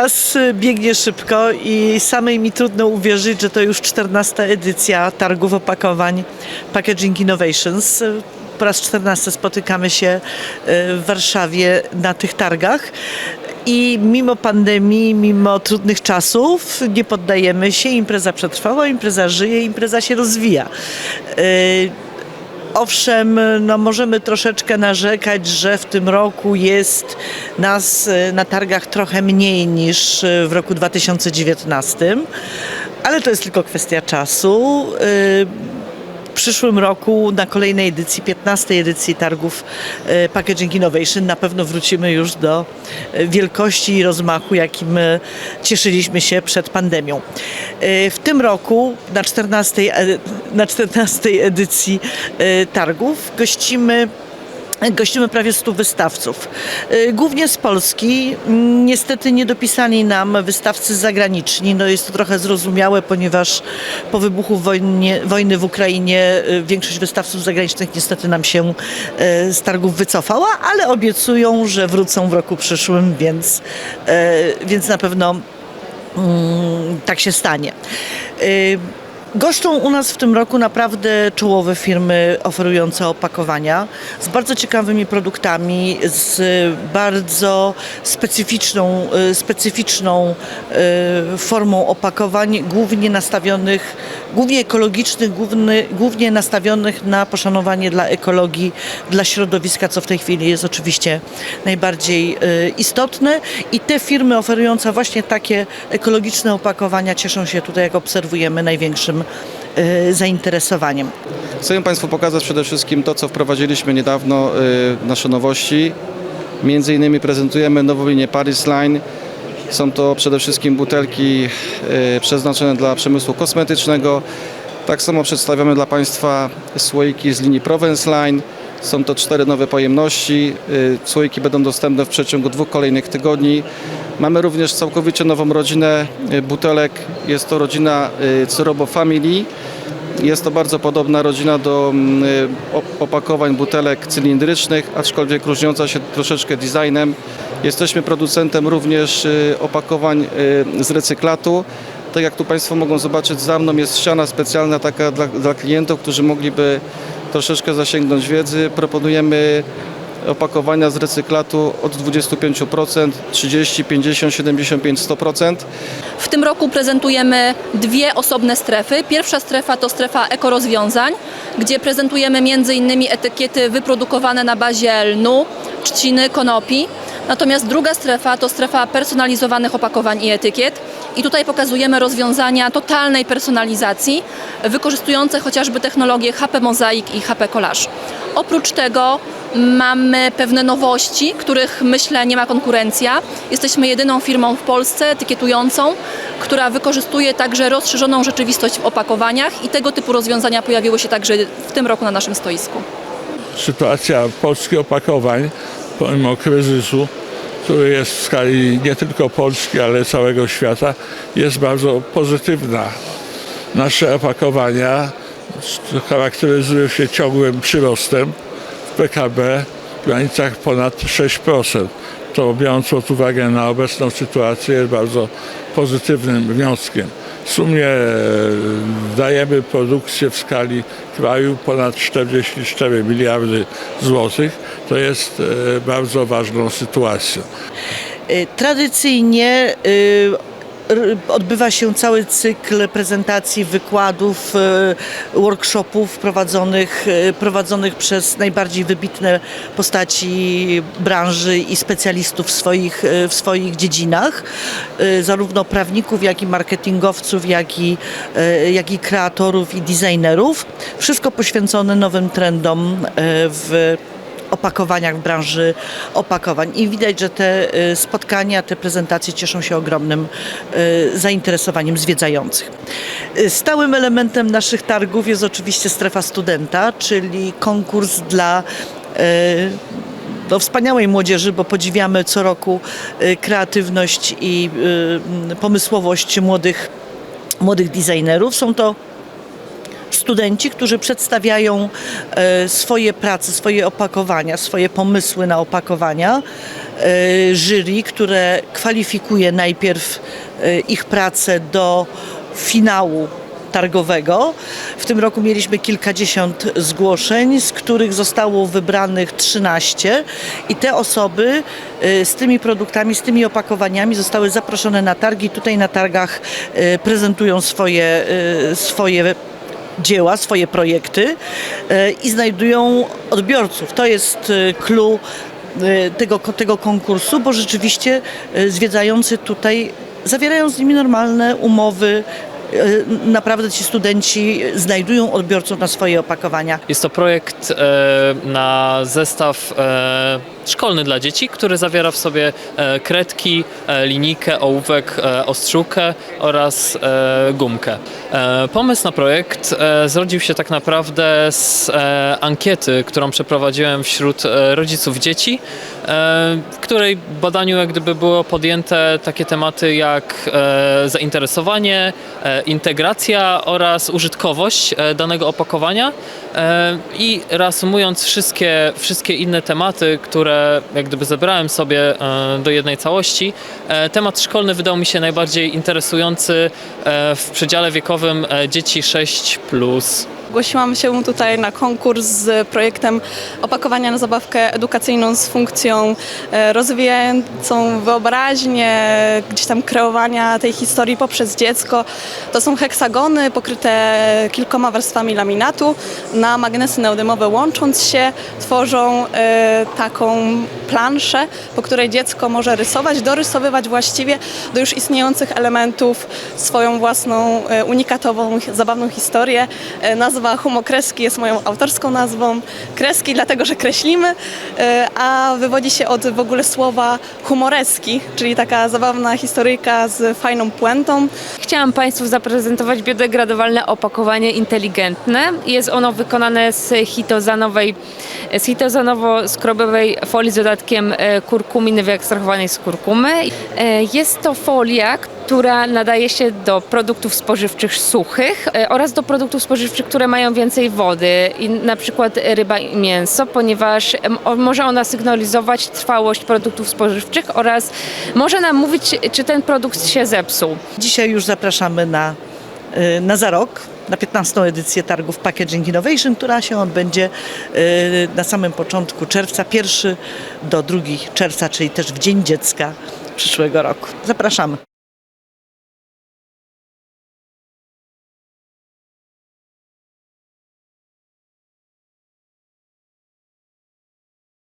Czas y, biegnie szybko i samej mi trudno uwierzyć, że to już 14 edycja targów opakowań Packaging Innovations. Y, Po raz 14 spotykamy się y, w Warszawie na tych targach. I mimo pandemii, mimo trudnych czasów nie poddajemy się. Impreza przetrwała, impreza żyje, impreza się rozwija. Owszem, no możemy troszeczkę narzekać, że w tym roku jest nas e, na targach trochę mniej niż e, w roku 2019, ale to jest tylko kwestia czasu. Przyszłym roku na kolejnej edycji, 15 edycji targów e, Packaging Innovation na pewno wrócimy już do e, wielkości i rozmachu, jakim e, cieszyliśmy się przed pandemią. W tym roku na 14, e, na 14 edycji targów gościmy Gościmy prawie 100 wystawców, Y, głównie z Polski. Niestety nie dopisani nam wystawcy zagraniczni. No jest to trochę zrozumiałe, ponieważ po wybuchu wojnie, wojny w Ukrainie y, większość wystawców zagranicznych niestety nam się y, z targów wycofała, ale obiecują, że wrócą w roku przyszłym, więc, więc na pewno mm, tak się stanie. Goszczą u nas w tym roku naprawdę czołowe firmy oferujące opakowania z bardzo ciekawymi produktami, z bardzo specyficzną, y, specyficzną y, formą opakowań, głównie nastawionych, głównie ekologicznych, główny, głównie nastawionych na poszanowanie dla ekologii, dla środowiska, co w tej chwili jest oczywiście najbardziej y, istotne. I te firmy oferujące właśnie takie ekologiczne opakowania cieszą się tutaj, jak obserwujemy, największym y, zainteresowaniem. Chcę Państwu pokazać przede wszystkim to, co wprowadziliśmy niedawno, y, nasze nowości. Między innymi prezentujemy nową linię Paris Line. Są to przede wszystkim butelki y, przeznaczone dla przemysłu kosmetycznego. Tak samo przedstawiamy dla Państwa słoiki z linii Provence Line. Są to cztery nowe pojemności. Y, Słoiki będą dostępne w przeciągu dwóch kolejnych tygodni. Mamy również całkowicie nową rodzinę y, butelek. Jest to rodzina y, Cyrobo Family. Jest to bardzo podobna rodzina do mm, y, op- opakowań butelek cylindrycznych, aczkolwiek różniąca się troszeczkę designem. Jesteśmy producentem również y, opakowań y, z recyklatu. Tak jak tu Państwo mogą zobaczyć, za mną jest ściana specjalna taka dla, dla klientów, którzy mogliby troszeczkę zasięgnąć wiedzy. Proponujemy opakowania z recyklatu od 25%, 30, 50, 75, 100%. W tym roku prezentujemy dwie osobne strefy. Pierwsza strefa to strefa ekorozwiązań, gdzie prezentujemy m.in. etykiety wyprodukowane na bazie lnu, trzciny, konopi. Natomiast druga strefa to strefa personalizowanych opakowań i etykiet. I tutaj pokazujemy rozwiązania totalnej personalizacji, wykorzystujące chociażby technologie HP Mosaic i HP Collage. Oprócz tego mamy pewne nowości, których myślę nie ma konkurencja. Jesteśmy jedyną firmą w Polsce etykietującą, która wykorzystuje także rozszerzoną rzeczywistość w opakowaniach i tego typu rozwiązania pojawiły się także w tym roku na naszym stoisku. sytuacja polskich opakowań pomimo kryzysu, który jest w skali nie tylko Polski, ale całego świata, jest bardzo pozytywna. Nasze opakowania charakteryzują się ciągłym przyrostem w PKB w granicach ponad 6%. To biorąc pod uwagę na obecną sytuację jest bardzo pozytywnym wnioskiem. W sumie e, dajemy produkcję w skali kraju ponad 44 miliardy złotych. To jest e, bardzo ważną sytuacją. Y, Tradycyjnie odbywa się cały cykl prezentacji, wykładów, y, workshopów prowadzonych, y, prowadzonych przez najbardziej wybitne postaci branży i specjalistów w swoich, y, w swoich dziedzinach, zarówno prawników, jak i marketingowców, jak i, jak i kreatorów i designerów. Wszystko poświęcone nowym trendom w opakowaniach w branży opakowań. I widać, że te y, spotkania, te prezentacje cieszą się ogromnym y, zainteresowaniem zwiedzających. Y, Stałym elementem naszych targów jest oczywiście strefa studenta, czyli konkurs dla y, no, wspaniałej młodzieży, bo podziwiamy co roku kreatywność i pomysłowość młodych, młodych designerów. Są to studenci, którzy przedstawiają e, swoje prace, swoje opakowania, swoje pomysły na opakowania. E, Jury, które kwalifikuje najpierw e, ich pracę do finału targowego. W tym roku mieliśmy kilkadziesiąt zgłoszeń, z których zostało wybranych 13 i te osoby z tymi produktami, z tymi opakowaniami zostały zaproszone na targi. Tutaj na targach prezentują swoje, swoje dzieła, swoje projekty y, i znajdują odbiorców. To jest y, clue y, tego, tego konkursu, bo rzeczywiście zwiedzający tutaj zawierają z nimi normalne umowy. Y, Naprawdę ci studenci znajdują odbiorców na swoje opakowania. Jest to projekt e, na zestaw e, szkolny dla dzieci, który zawiera w sobie e, kredki, e, linijkę, ołówek, e, ostrzówkę oraz e, gumkę. E, pomysł na projekt e, zrodził się tak naprawdę z e, ankiety, którą przeprowadziłem wśród e, rodziców dzieci, e, w której badaniu jak gdyby było podjęte takie tematy jak e, zainteresowanie, e, integracja oraz użytkowość e, danego opakowania e, i reasumując wszystkie, wszystkie inne tematy, które jak gdyby zebrałem sobie e, do jednej całości, temat szkolny wydał mi się najbardziej interesujący w przedziale wiekowym dzieci 6+. Zgłosiłam się tutaj na konkurs z projektem opakowania na zabawkę edukacyjną z funkcją e, rozwijającą wyobraźnię, gdzieś tam kreowania tej historii poprzez dziecko. To są heksagony pokryte kilkoma warstwami laminatu. Na magnesy neodymowe łącząc się tworzą e, taką planszę, po której dziecko może rysować, dorysowywać właściwie do już istniejących elementów swoją własną e, unikatową, zabawną historię. E, Nazwa Humokreski jest moją autorską nazwą. Kreski dlatego, że kreślimy, e, a wywodzi się od w ogóle słowa humoreski, czyli taka zabawna historyjka z fajną puentą. Chciałam Państwu zaprezentować biodegradowalne opakowanie inteligentne. Jest ono wykonane z hitozanowej, z hitozanowo-skrobowej folii z dodatkiem e, kurkuminy wyekstrahowanej z kurkumy. E, Jest to folia, która nadaje się do produktów spożywczych suchych e, oraz do produktów spożywczych, które mają więcej wody, na przykład ryba i mięso, ponieważ może ona sygnalizować trwałość produktów spożywczych oraz może nam mówić, czy ten produkt się zepsuł. Dzisiaj już zapraszamy na, na za rok, na 15. edycję targów Packaging Innovation, która się odbędzie y, na samym początku czerwca, 1 do 2 czerwca, czyli też w Dzień Dziecka przyszłego roku. Zapraszamy.